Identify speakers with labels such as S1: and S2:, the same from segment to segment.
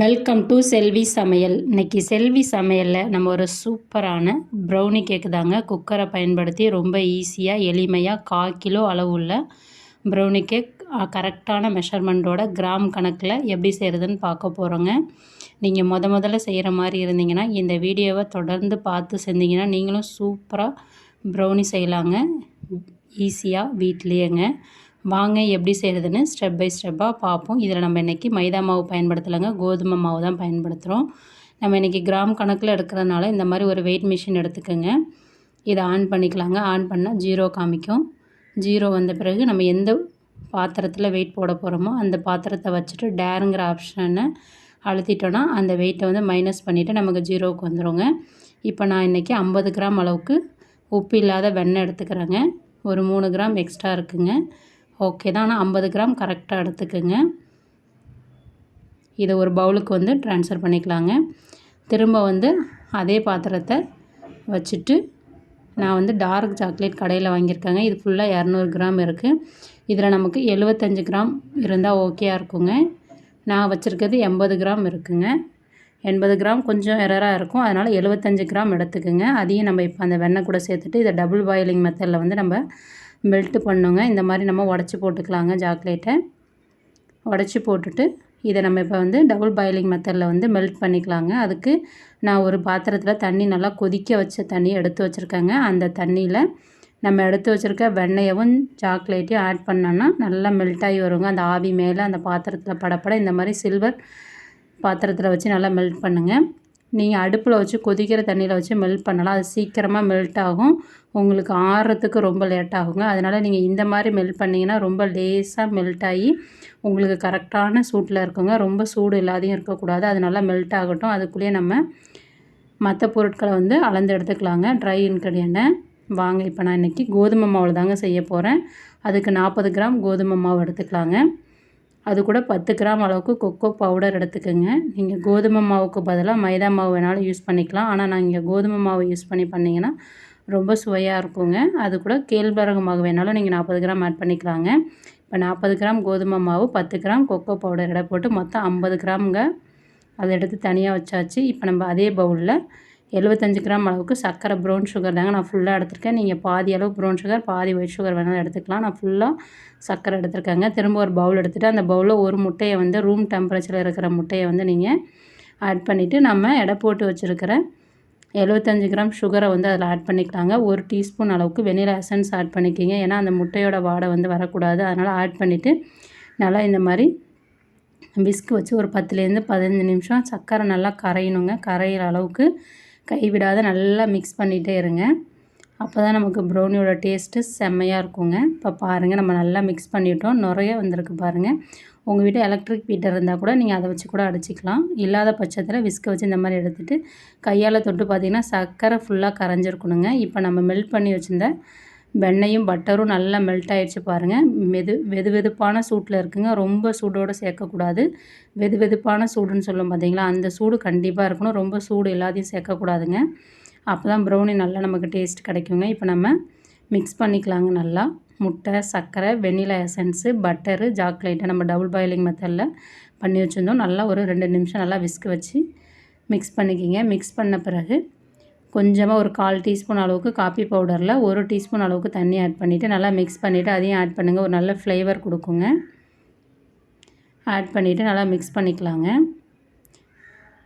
S1: Welcome to செல்வி சமையல் இன்னைக்கு செல்வி சமையலில் நம்ம ஒரு சூப்பரான ப்ரௌனி கேக்கு தாங்க. குக்கரை பயன்படுத்தி ரொம்ப ஈஸியாக எளிமையாக கால் கிலோ அளவுள்ள ப்ரௌனி கேக் கரெக்டான மெஷர்மெண்ட்டோட கிராம் கணக்கில் எப்படி செய்கிறதுன்னு பார்க்க போகிறோங்க நீங்கள் முத முதல்ல செய்கிற மாதிரி இருந்தீங்கன்னா இந்த வீடியோவை தொடர்ந்து பார்த்து செஞ்சீங்கன்னா நீங்களும் சூப்பராக ப்ரௌனி செய்யலாங்க. ஈஸியாக வீட்லேயேங்க. வாங்க எப்படி செய்கிறதுன்னு ஸ்டெப் பை ஸ்டெப்பாக பார்ப்போம். இதில் நம்ம இன்றைக்கி மைதா மாவு பயன்படுத்தலைங்க. கோதுமை மாவு தான் பயன்படுத்துகிறோம் நம்ம இன்றைக்கி கிராம் கணக்கில் எடுக்கிறதுனால இந்த மாதிரி ஒரு வெயிட் மிஷின் எடுத்துக்கோங்க. இதை ஆன் பண்ணிக்கலாங்க. ஆன் பண்ணால் ஜீரோ காமிக்கும். ஜீரோ வந்த பிறகு நம்ம எந்த பாத்திரத்தில் வெயிட் போட போகிறோமோ அந்த பாத்திரத்தை வச்சுட்டு டேருங்கிற ஆப்ஷனை அழுத்திட்டோன்னா அந்த வெயிட்டை வந்து மைனஸ் பண்ணிவிட்டு நமக்கு ஜீரோவுக்கு வந்துடுங்க இப்போ நான் இன்றைக்கி ஐம்பது கிராம் அளவுக்கு உப்பு இல்லாத வெண்ணெய் எடுத்துக்கிறேங்க. ஒரு மூணு கிராம் எக்ஸ்ட்ரா இருக்குங்க. ஓகே தான் ஆனால் ஐம்பது கிராம் கரெக்டாக எடுத்துக்கோங்க. இதை ஒரு பவுலுக்கு வந்து ட்ரான்ஸ்ஃபர் பண்ணிக்கலாங்க. திரும்ப வந்து அதே பாத்திரத்தை வச்சுட்டு நான் வந்து டார்க் சாக்லேட் கடையில் வாங்கியிருக்கேங்க. இது ஃபுல்லாக இரநூறு கிராம் இருக்குது இதில் நமக்கு எழுபத்தஞ்சு கிராம் இருந்தால் ஓகேயாக இருக்குங்க. நான் வச்சுருக்கிறது எண்பது கிராம் இருக்குங்க. எண்பது கிராம் கொஞ்சம் எரராக இருக்கும். அதனால் எழுபத்தஞ்சு கிராம் எடுத்துக்கோங்க. அதையும் நம்ம இப்போ அந்த வெண்ணெய் கூட சேர்த்துட்டு இதை டபுள் பாயிலிங் மெத்தடில் வந்து நம்ம மெல்ட்டு பண்ணுங்க. இந்த மாதிரி நம்ம உடச்சி போட்டுக்கலாங்க சாக்லேட்டை உடச்சி போட்டுட்டு இதை நம்ம இப்போ வந்து டபுள் பாயிலிங் மெத்தடில் வந்து மெல்ட் பண்ணிக்கலாங்க. அதுக்கு நான் ஒரு பாத்திரத்தில் தண்ணி நல்லா கொதிக்க வச்ச தண்ணி எடுத்து வச்சுருக்கேங்க. அந்த தண்ணியில் நம்ம எடுத்து வச்சுருக்க வெண்ணெயவும் சாக்லேட்டையும் ஆட் பண்ணோன்னா நல்லா மெல்ட் ஆகி வருங்க. அந்த ஆவி மேலே அந்த பாத்திரத்தில் படப்பட இந்த மாதிரி சில்வர் பாத்திரத்தில் வச்சு நல்லா மெல்ட் பண்ணுங்கள் நீங்கள் அடுப்பில் வச்சு கொதிக்கிற தண்ணியில் வச்சு மெல்ட் பண்ணலாம். அது சீக்கிரமாக மெல்ட் ஆகும். உங்களுக்கு ஆறுறதுக்கு ரொம்ப லேட் ஆகுங்க. அதனால் நீங்கள் இந்த மாதிரி மெல்ட் பண்ணிங்கன்னா ரொம்ப லேஸாக மெல்ட் ஆகி உங்களுக்கு கரெக்டான சூட்டில் இருக்குங்க. ரொம்ப சூடு இல்லாதையும் இருக்கக்கூடாது. அது நல்லா மெல்ட் ஆகட்டும். அதுக்குள்ளேயே நம்ம மற்ற பொருட்களை வந்து அளந்து எடுத்துக்கலாங்க. ட்ரை இன்க்ரீடியண்ட்டை வாங்க இப்போ நான் இன்றைக்கி கோதுமை மாவில் தாங்க செய்ய போகிறேன் அதுக்கு நாற்பது கிராம் கோதுமை மாவு எடுத்துக்கலாங்க. அது கூட பத்து கிராம் அளவுக்கு கொக்கோ பவுடர் எடுத்துக்கோங்க. நீங்கள் கோதுமை மாவுக்கு பதிலாக மைதா மாவு வேணாலும் யூஸ் பண்ணிக்கலாம். ஆனால் நான் இங்கே கோதுமை மாவு யூஸ் பண்ணி பண்ணிங்கன்னா ரொம்ப சுவையாக இருக்குங்க. அது கூட கேழ்வரகு மாவு வேணாலும் நீங்கள் நாற்பது கிராம் ஆட் பண்ணிக்கலாங்க. இப்போ நாற்பது கிராம் கோதுமை மாவு பத்து கிராம் கொக்கோ பவுடர் எடை போட்டு மொத்தம் ஐம்பது கிராமுங்க. அதை எடுத்து தனியாக வச்சாச்சு. இப்போ நம்ம அதே பவுலில் எழுபத்தஞ்சு கிராம் அளவுக்கு சர்க்கரை ப்ரௌன் சுகர் தாங்க நான் ஃபுல்லாக எடுத்திருக்கேன். நீங்கள் பாதி அளவு ப்ரௌன் சுகர் பாதி ஒயிட் சுகர் வேணாலும் எடுத்துக்கலாம். நான் ஃபுல்லாக சர்க்கரை எடுத்துருக்கேங்க. திரும்ப ஒரு பவுல் எடுத்துகிட்டு அந்த பவுலில் ஒரு முட்டையை வந்து ரூம் டெம்பரேச்சரில் இருக்கிற முட்டையை வந்து நீங்கள் ஆட் பண்ணிவிட்டு நம்ம எடை போட்டு வச்சுருக்கிற எழுபத்தஞ்சு கிராம் சுகரை வந்து அதில் ஆட் பண்ணிக்கலாங்க ஒரு டீஸ்பூன் அளவுக்கு வெனிலா எசன்ஸ் ஆட் பண்ணிக்கிங்க. ஏன்னா அந்த முட்டையோட வாடை வந்து வரக்கூடாது. அதனால் ஆட் பண்ணிவிட்டு நல்லா இந்த மாதிரி பிஸ்கு வச்சு ஒரு பத்துலேருந்து பதினஞ்சு நிமிஷம் சர்க்கரை நல்லா கரையணுங்க. கரையிற அளவுக்கு கைவிடாத நல்லா மிக்ஸ் பண்ணிகிட்டே இருங்க. அப்போ தான் நமக்கு ப்ரௌனியோட டேஸ்ட்டு செம்மையாக இருக்குங்க. இப்போ பாருங்கள் நம்ம நல்லா மிக்ஸ் பண்ணிவிட்டோம் நிறைய வந்திருக்கு பாருங்கள் உங்கள் வீட்டில் எலக்ட்ரிக் பீட்டர் இருந்தால் கூட நீங்கள் அதை வச்சு கூட அடிச்சிக்கலாம். இல்லாத பட்சத்தில் விஸ்க வச்சு இந்த மாதிரி எடுத்துகிட்டு கையால் தொட்டு பார்த்திங்கன்னா சர்க்கரை ஃபுல்லாக கரைஞ்சிருக்கணுங்க. இப்போ நம்ம மெல்ட் பண்ணி வச்சுருந்த வெண்ணையும் பட்டரும் நல்லா மெல்ட் ஆகிடுச்சு பாருங்கள் மெது வெது வெதுப்பான சூட்டில் இருக்குங்க. ரொம்ப சூடோடு சேர்க்கக்கூடாது. வெது வெதுப்பான சூடுன்னு சொல்லும் பார்த்தீங்களா அந்த சூடு கண்டிப்பாக இருக்கணும். ரொம்ப சூடு எல்லாத்தையும் சேர்க்கக்கூடாதுங்க. அப்போ தான் ப்ரௌனி நல்லா நமக்கு டேஸ்ட் கிடைக்குங்க. இப்போ நம்ம மிக்ஸ் பண்ணிக்கலாங்க நல்லா. முட்டை சர்க்கரை வெண்ணிலா எசன்ஸு பட்டரு சாக்லேட்டை நம்ம டபுள் பாயிலிங் மெத்தடில் பண்ணி வச்சுருந்தோம். நல்லா ஒரு ரெண்டு நிமிஷம் நல்லா விஸ்க் வச்சு மிக்ஸ் பண்ணிக்கிங்க. மிக்ஸ் பண்ண பிறகு கொஞ்சமாக ஒரு கால் டீஸ்பூன் அளவுக்கு காப்பி பவுடரில் ஒரு டீஸ்பூன் அளவுக்கு தண்ணி ஆட் பண்ணிவிட்டு நல்லா மிக்ஸ் பண்ணிவிட்டு அதையும் ஆட் பண்ணுங்கள் ஒரு நல்ல ஃப்ளேவர் கொடுக்குங்க. ஆட் பண்ணிவிட்டு நல்லா மிக்ஸ் பண்ணிக்கலாங்க.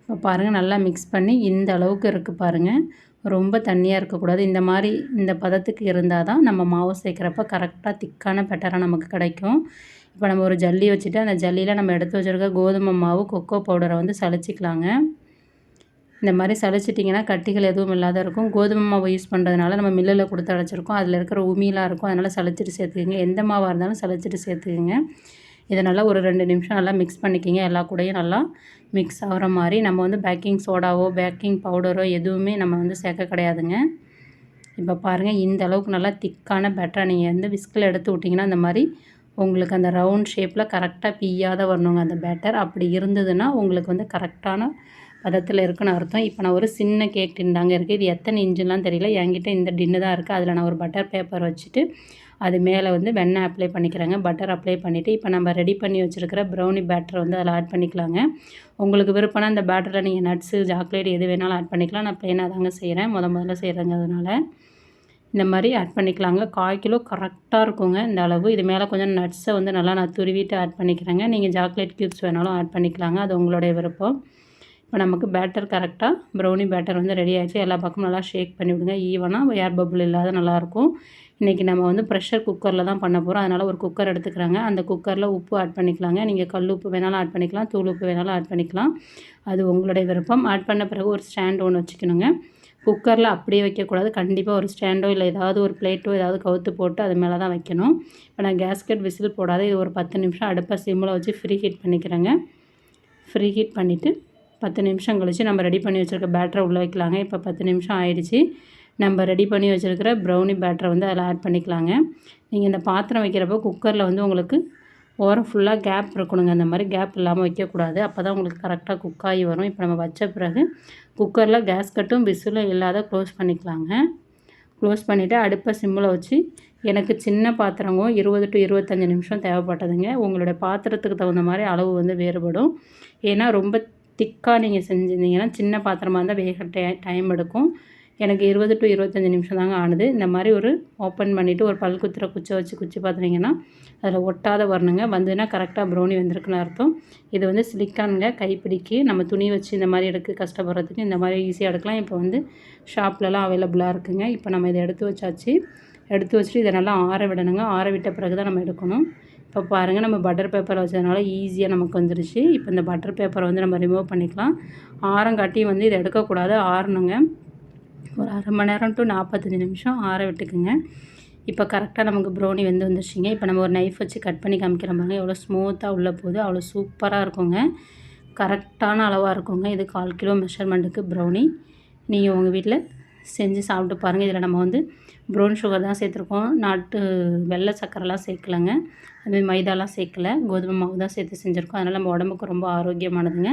S1: இப்போ பாருங்கள் நல்லா மிக்ஸ் பண்ணி இந்த அளவுக்கு இருக்குது பாருங்கள் ரொம்ப தண்ணியாக இருக்கக்கூடாது. இந்த மாதிரி இந்த பதத்துக்கு இருந்தால் தான் நம்ம மாவு சேர்க்குறப்ப கரெக்டாக திக்கான பெட்டராக நமக்கு கிடைக்கும். இப்போ நம்ம ஒரு ஜல்லி வச்சுட்டு அந்த ஜல்லியில் நம்ம எடுத்து வச்சுருக்க கோதுமை மாவு கொக்கோ பவுடரை வந்து சளிச்சிக்கலாங்க. இந்த மாதிரி சளிச்சிட்டிங்கன்னா கட்டிகள் எதுவும் இல்லாத இருக்கும். கோதுமை மாவு யூஸ் பண்ணுறதுனால நம்ம மில்லில் கொடுத்து அடைச்சிருக்கோம். அதில் இருக்கிற உமிலாம் இருக்கும். அதனால் சளிச்சிட்டு சேர்த்துக்கோங்க. எந்த மாவாக இருந்தாலும் சளிச்சிட்டு சேர்த்துக்குங்க. இதை நல்லா ஒரு ரெண்டு நிமிஷம் நல்லா மிக்ஸ் பண்ணிக்கிங்க. எல்லா கூடையும் நல்லா மிக்ஸ் ஆகிற மாதிரி. நம்ம வந்து பேக்கிங் சோடாவோ பேக்கிங் பவுடரோ எதுவுமே நம்ம வந்து சேர்க்க கிடையாதுங்க. இப்போ பாருங்கள் இந்த அளவுக்கு நல்லா திக்கான பேட்டரை நீங்கள் வந்து விஸ்கில் எடுத்து விட்டிங்கன்னா அந்த மாதிரி உங்களுக்கு அந்த ரவுண்ட் ஷேப்பில் கரெக்டாக பீயாத வரணுங்க அந்த பேட்டர் அப்படி இருந்ததுன்னா உங்களுக்கு வந்து கரெக்டான பதத்தில் இருக்குன்னு அர்த்தம். இப்போ நான் ஒரு சின்ன கேக் டின் தாங்க இருக்குது இது எத்தனை இன்ச்சுலாம் தெரியல. என்கிட்ட இந்த டின்னு தான் இருக்குது அதில் நான் ஒரு பட்டர் பேப்பர் வச்சுட்டு அது மேலே வந்து வெண்ணெய் அப்ளை பண்ணிக்கிறேங்க பட்டர் அப்ளை பண்ணிவிட்டு இப்போ நம்ம ரெடி பண்ணி வச்சுருக்கிற ப்ரௌனி பேட்டரை வந்து அதில் ஆட் பண்ணிக்கலாங்க. உங்களுக்கு விருப்பம்னா அந்த பேட்டரில் நீங்கள் நட்ஸு சாக்லேட் எது வேணாலும் ஆட் பண்ணிக்கலாம். நான் ப்ளெயினாக தாங்க செய்கிறேன் முத முதல்ல செய்கிறேங்க அதனால் இந்த மாதிரி ஆட் பண்ணிக்கலாங்க. கால் கிலோ கரெக்டாக இருக்குங்க இந்த அளவு. இது மேலே கொஞ்சம் நட்ஸை வந்து நல்லா நான் துருவிட்டு ஆட் பண்ணிக்கிறேங்க. நீங்கள் சாக்லேட் க்யூப்ஸ் வேணாலும் ஆட் பண்ணிக்கலாங்க. அது உங்களுடைய விருப்பம். இப்போ நமக்கு பேட்டர் கரெக்டாக ப்ரௌனி பேட்டர் வந்து ரெடி ஆகிடுச்சு எல்லா பக்கமும் நல்லா ஷேக் பண்ணி விடுங்க. ஈவனாக ஏர் பபுள் இல்லாத நல்லாயிருக்கும் இன்றைக்கி நம்ம வந்து ப்ரெஷர் குக்கரில் தான் பண்ண போகிறோம் அதனால் ஒரு குக்கர் எடுத்துக்கிறாங்க. அந்த குக்கரில் உப்பு ஆட் பண்ணிக்கலாங்க. நீங்கள் கல் உப்பு வேணாலும் ஆட் பண்ணிக்கலாம். தூள் உப்பு வேணாலும் ஆட் பண்ணிக்கலாம். அது உங்களுடைய விருப்பம். ஆட் பண்ண பிறகு ஒரு ஸ்டாண்ட் ஒன்று வச்சுக்கணுங்க. குக்கரில் அப்படியே வைக்கக்கூடாது கண்டிப்பாக ஒரு ஸ்டாண்டோ இல்லை ஏதாவது ஒரு பிளேட்டோ ஏதாவது கவுத்து போட்டு அது மேலே தான் வைக்கணும். இப்போ நான் கேஸ்கெட் விசில் போடாத. இது ஒரு பத்து நிமிஷம் அடுப்பை சிம்மில் வச்சு ஃப்ரீ ஹீட் பண்ணிக்கிறேங்க. ஃப்ரீ ஹீட் பண்ணிவிட்டு பத்து நிமிஷம் கழித்து நம்ம ரெடி பண்ணி வச்சுருக்க பேட்டரை உள்ளே வைக்கலாங்க. இப்போ பத்து நிமிஷம் ஆயிடுச்சு. நம்ம ரெடி பண்ணி வச்சுருக்கிற ப்ரௌனி பேட்டரை வந்து அதில் ஆட் பண்ணிக்கலாங்க. நீங்கள் இந்த பாத்திரம் வைக்கிறப்போ குக்கரில் வந்து உங்களுக்கு ஓரம் ஃபுல்லாக கேப் இருக்கணுங்க. அந்த மாதிரி கேப் இல்லாமல் வைக்கக்கூடாது. அப்போ தான் உங்களுக்கு கரெக்டாக குக் ஆகி வரும். இப்போ நம்ம வச்ச பிறகு குக்கரில் கேஸ் கட்டும் விசிலும் இல்லாத க்ளோஸ் பண்ணிக்கலாங்க. க்ளோஸ் பண்ணிவிட்டு அடுப்பை சிம்மில் வச்சு எனக்கு சின்ன பாத்திரங்க இருபது டு இருபத்தஞ்சி நிமிஷம் தேவைப்பட்டதுங்க. உங்களுடைய பாத்திரத்துக்கு தகுந்த மாதிரி அளவு வந்து வேறுபடும். ஏன்னா ரொம்ப திக்காக நீங்கள் செஞ்சுருந்தீங்கன்னா சின்ன பாத்திரமாக இருந்தால் வேக டைம் எடுக்கும். எனக்கு இருபது டு இருபத்தஞ்சி நிமிஷம் தாங்க ஆனது. இந்த மாதிரி ஒரு ஓப்பன் பண்ணிவிட்டு ஒரு பல் குத்துற குச்சை வச்சு குச்சி பார்த்துட்டிங்கன்னா அதில் ஒட்டாத வரணுங்க. வந்ததுன்னா கரெக்டாக ப்ரௌனி வந்திருக்குன்னு அர்த்தம். இது வந்து சிலிக்கானுங்க கைப்பிடிக்கு நம்ம துணி வச்சு இந்த மாதிரி எடுக்க கஷ்டப்படுறதுக்கு இந்த மாதிரி ஈஸியாக எடுக்கலாம். இப்போ வந்து ஷாப்லலாம் அவைலபிளாக இருக்குங்க. இப்போ நம்ம இதை எடுத்து வச்சாச்சு. எடுத்து வச்சுட்டு இதை நல்லா ஆற விடணுங்க. ஆற விட்ட பிறகு தான் நம்ம எடுக்கணும். இப்போ பாருங்கள் நம்ம பட்டர் பேப்பர் வச்சதுனால ஈஸியாக நமக்கு வந்துருச்சு. இப்போ இந்த பட்டர் பேப்பரை வந்து நம்ம ரிமூவ் பண்ணிக்கலாம். ஆரங்காட்டி வந்து இதை எடுக்கக்கூடாது. ஆறணுங்க. ஒரு அரை மணி நேரம் டு நாற்பத்தஞ்சு நிமிஷம் ஆற விட்டுக்குங்க. இப்போ கரெக்டாக நமக்கு ப்ரௌனி வந்து வந்துருச்சுங்க. இப்போ நம்ம ஒரு நைஃப் வச்சு கட் பண்ணி காமிக்கிற பாருங்க. எவ்வளோ ஸ்மூத்தாக உள்ளே போகுது. அவ்வளோ சூப்பராக இருக்குங்க. கரெக்டான அளவாக இருக்குங்க. இது கால் கிலோ மெஷர்மெண்ட்டுக்கு ப்ரௌனி நீங்கள் உங்கள் வீட்டில் செஞ்சு சாப்பிட்டு பாருங்கள் இதில் நம்ம வந்து ப்ரௌன் சுகர் தான் சேர்த்துருக்கோம். நாட்டு வெள்ளை சக்கரைலாம் சேர்க்கலைங்க. அதுமாதிரி மைதாலாம் சேர்க்கல. கோதுமை மாவு தான் சேர்த்து செஞ்சுருக்கோம். அதனால் நம்ம உடம்புக்கு ரொம்ப ஆரோக்கியமானதுங்க.